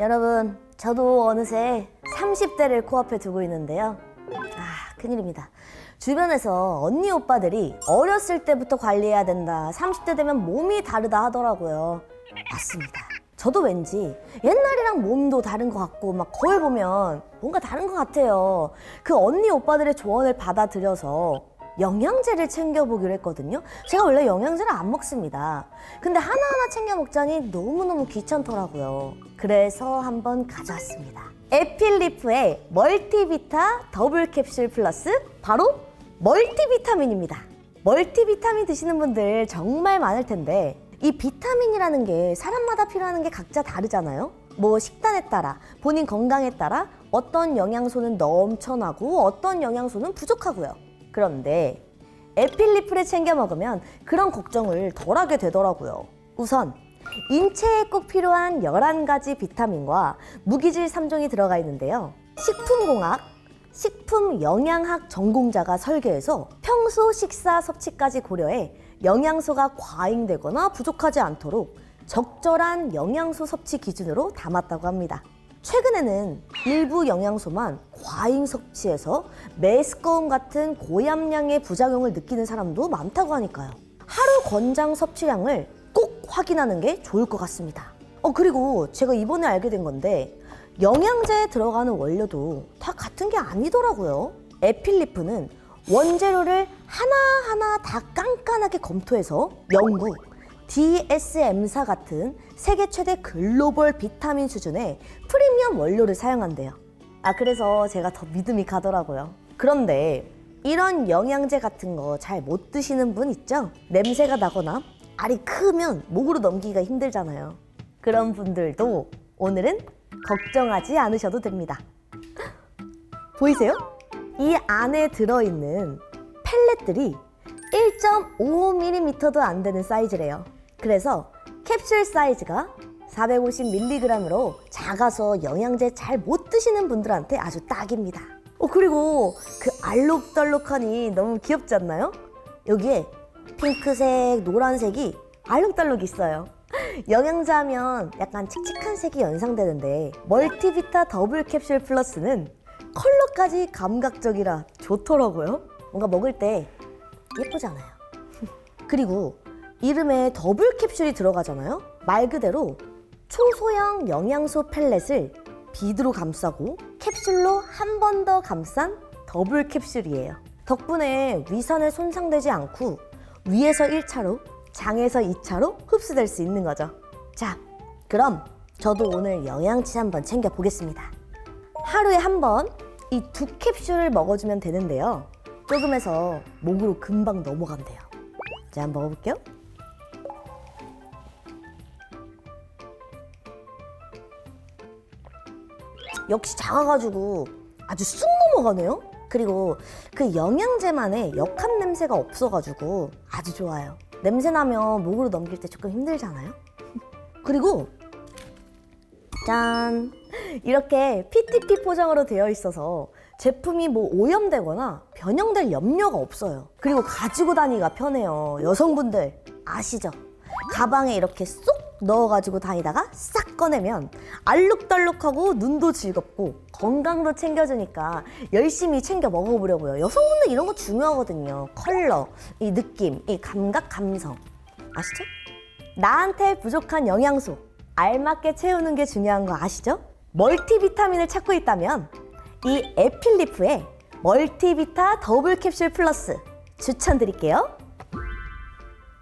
여러분, 저도 어느새 30대를 코앞에 두고 있는데요. 아, 큰일입니다. 주변에서 언니 오빠들이 어렸을 때부터 관리해야 된다. 30대 되면 몸이 다르다 하더라고요. 맞습니다. 저도 왠지 옛날이랑 몸도 다른 것 같고 막 거울 보면 뭔가 다른 것 같아요. 그 언니 오빠들의 조언을 받아들여서 영양제를 챙겨보기로 했거든요. 제가 원래 영양제를 안 먹습니다. 근데 하나하나 챙겨 먹자니 너무너무 귀찮더라고요. 그래서 한번 가져왔습니다. 에필리프의 멀티비타 더블 캡슐 플러스 바로 멀티비타민입니다. 멀티비타민 드시는 분들 정말 많을 텐데 이 비타민이라는 게 사람마다 필요하는 게 각자 다르잖아요. 뭐 식단에 따라 본인 건강에 따라 어떤 영양소는 넘쳐나고 어떤 영양소는 부족하고요. 그런데 에필리프를 챙겨 먹으면 그런 걱정을 덜 하게 되더라고요. 우선 인체에 꼭 필요한 11가지 비타민과 무기질 3종이 들어가 있는데요. 식품공학, 식품 영양학 전공자가 설계해서 평소 식사 섭취까지 고려해 영양소가 과잉되거나 부족하지 않도록 적절한 영양소 섭취 기준으로 담았다고 합니다. 최근에는 일부 영양소만 과잉 섭취해서 메스꺼움 같은 고함량의 부작용을 느끼는 사람도 많다고 하니까요. 하루 권장 섭취량을 꼭 확인하는 게 좋을 것 같습니다. 어, 그리고 제가 이번에 알게 된 건데 영양제에 들어가는 원료도 다 같은 게 아니더라고요. 에필리프는 원재료를 하나하나 다 깐깐하게 검토해서 영국, DSM사 같은 세계 최대 글로벌 비타민 수준의 프리 미엄 원료를 사용한대요. 아, 그래서 제가 더 믿음이 가더라고요. 그런데 이런 영양제 같은 거 잘 못 드시는 분 있죠? 냄새가 나거나 알이 크면 목으로 넘기기가 힘들잖아요. 그런 분들도 오늘은 걱정하지 않으셔도 됩니다. 보이세요? 이 안에 들어있는 펠렛들이 1.5mm도 안 되는 사이즈래요. 그래서 캡슐 사이즈가 450mg으로 작아서 영양제 잘 못 드시는 분들한테 아주 딱입니다. 어, 그리고 그 알록달록하니 너무 귀엽지 않나요? 여기에 핑크색, 노란색이 알록달록 있어요. 영양제 하면 약간 칙칙한 색이 연상되는데 멀티비타 더블 캡슐 플러스는 컬러까지 감각적이라 좋더라고요. 뭔가 먹을 때 예쁘잖아요. 그리고 이름에 더블 캡슐이 들어가잖아요. 말 그대로 초소형 영양소 펠렛을 비드로 감싸고 캡슐로 한 번 더 감싼 더블 캡슐이에요. 덕분에 위산에 손상되지 않고 위에서 1차로 장에서 2차로 흡수될 수 있는 거죠. 자, 그럼 저도 오늘 영양치 한번 챙겨 보겠습니다. 하루에 한 번 이 두 캡슐을 먹어주면 되는데요. 조금해서 목으로 금방 넘어간대요. 자, 한번 먹어볼게요. 역시 작아가지고 아주 쑥 넘어가네요. 그리고 그 영양제만의 역한 냄새가 없어가지고 아주 좋아요. 냄새 나면 목으로 넘길 때 조금 힘들잖아요. 그리고 짠 이렇게 PTP 포장으로 되어 있어서 제품이 뭐 오염되거나 변형될 염려가 없어요. 그리고 가지고 다니기가 편해요. 여성분들 아시죠? 가방에 이렇게 쏙 넣어가지고 다니다가 싹 꺼내면 알록달록하고 눈도 즐겁고 건강도 챙겨주니까 열심히 챙겨 먹어보려고요. 여성분들 이런 거 중요하거든요. 컬러, 이 느낌, 이 감각, 감성. 아시죠? 나한테 부족한 영양소 알맞게 채우는 게 중요한 거 아시죠? 멀티비타민을 찾고 있다면 이 에필리프의 멀티비타 더블 캡슐 플러스 추천드릴게요.